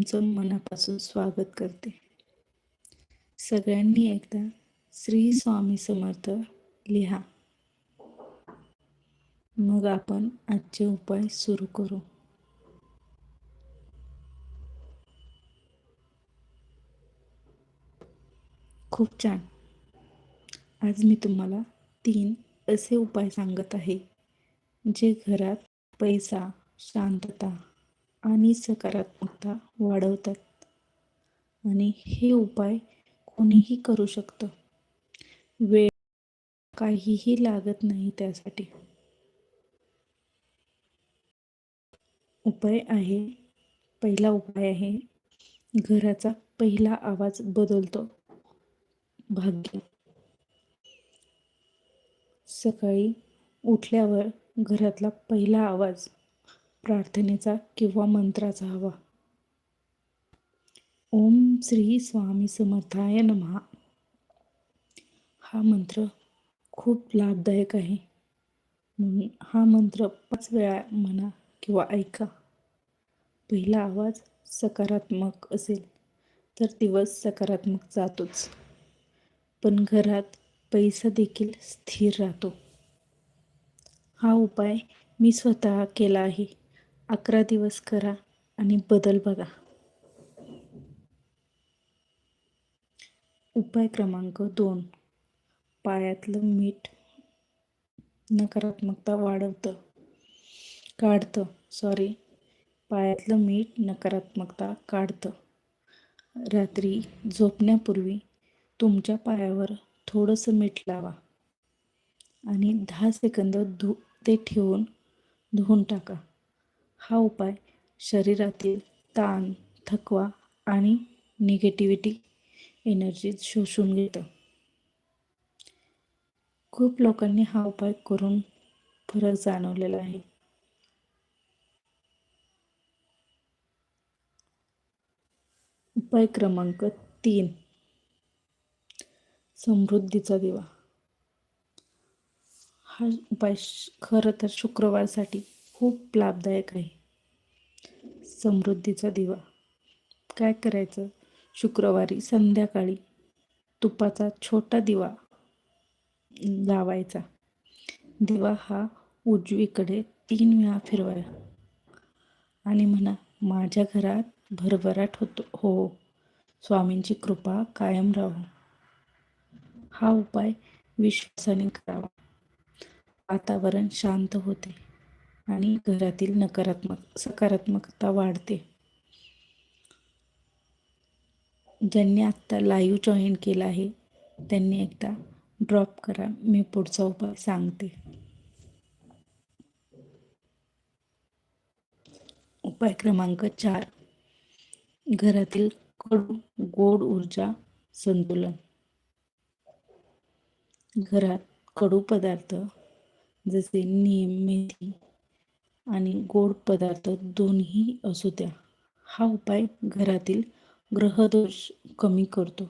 तुमचं मनापासून स्वागत करते. सगळ्यांनी एकदा श्री स्वामी समर्थ लिहा. मग आपण आजचे उपाय सुरू करू. खूप छान. आज मी तुम्हाला तीन असे उपाय सांगत आहे जे घरात पैसा शांतता आणि सकारात्मकता वाढवतात. आणि हे उपाय कोणीही करू शकतं. वेळ काहीही लागत नाही त्यासाठी. उपाय आहे. पहिला उपाय आहे. घराचा पहिला आवाज बदलतो. भाग्य. सकाळी उठल्यावर घरातला पहिला आवाज प्रार्थनेचा किंवा मंत्राचा हवा. ओम श्री स्वामी समर्थाय नमहा हा मंत्र खूप लाभदायक आहे. म्हणून हा मंत्र पाच वेळा म्हणा किंवा ऐका. पहिला आवाज सकारात्मक असेल तर दिवस सकारात्मक जातोच. पण घरात पैसा देखील स्थिर राहतो. हा उपाय मी स्वतः केला आहे. अकरा दिवस करा आणि बदल बघा. उपाय क्रमांक दोन. पायातलं मीठ नकारात्मकता वाढवतं. काढतं. सॉरी पायातलं मीठ नकारात्मकता काढतं. रात्री झोपण्यापूर्वी तुमच्या पायावर थोडंसं मीठ लावा. आणि दहा सेकंद धु ते ठेवून धुवून टाका. हा उपाय शरीरातील ताण थकवा आणि निगेटिव्हिटी एनर्जी शोषून घेतं. खूप लोकांनी हा उपाय करून फरक जाणवलेला आहे. उपाय क्रमांक तीन. समृद्धीचा दिवा. हा उपाय खरं तर शुक्रवारसाठी खूप लाभदायक आहे. समृद्धीचा दिवा. काय करायचं? शुक्रवारी संध्याकाळी तुपाचा छोटा दिवा लावायचा. दिवा हा उजवीकडे तीन वेळा फिरवाया आणि म्हणा माझ्या घरात भरभराट होतो. हो स्वामींची कृपा कायम राहू. हा उपाय विश्वासाने करावा. वातावरण शांत होते. आणि घरातील नकारात्मक सकारात्मकता वाढते. ज्यांनी आत्ता लाईव्ह जॉईन केला आहे त्यांनी एकदा ड्रॉप करा मी पुढचा उपाय सांगते. उपाय क्रमांक चार. घरातील कडू गोड ऊर्जा संतुलन. घरात कडू पदार्थ जसे नीम मेथी आणि गोड पदार्थ दोन्ही असू द्या. हा उपाय घरातील ग्रहदोष कमी करतो.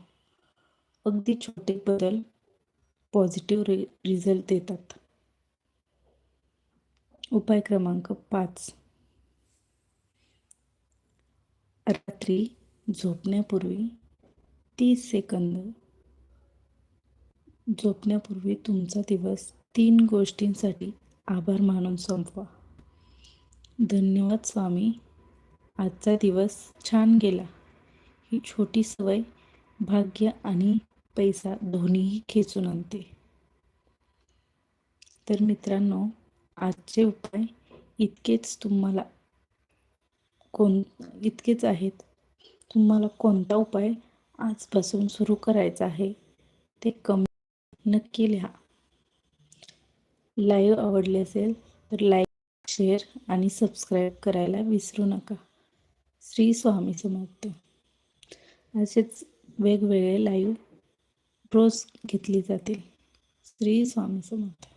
अगदी छोटे बदल पॉझिटिव्ह रि रिझल्ट देतात. उपाय क्रमांक पाच. रात्री झोपण्यापूर्वी तीस सेकंद. झोपण्यापूर्वी तुमचा दिवस तीन गोष्टींसाठी आभार मानून संपवा. धन्यवाद स्वामी. आजचा दिवस छान गेला. ही छोटी सवय भाग्य आणि पैसा दोन्हीही खेचून आणते. तर मित्रांनो आजचे उपाय इतकेच तुम्हाला कोण इतकेच आहेत. तुम्हाला कोणता उपाय आजपासून सुरू करायचा आहे ते कमी नक्की लिहा. लाईव्ह आवडले असेल तर लाईक शेअर आणि सबस्क्राईब करायला विसरू नका. श्री स्वामी समर्थ. असेच वेगवेगळे लाईव्ह रोज घेतली जातील. श्री स्वामी समर्थ.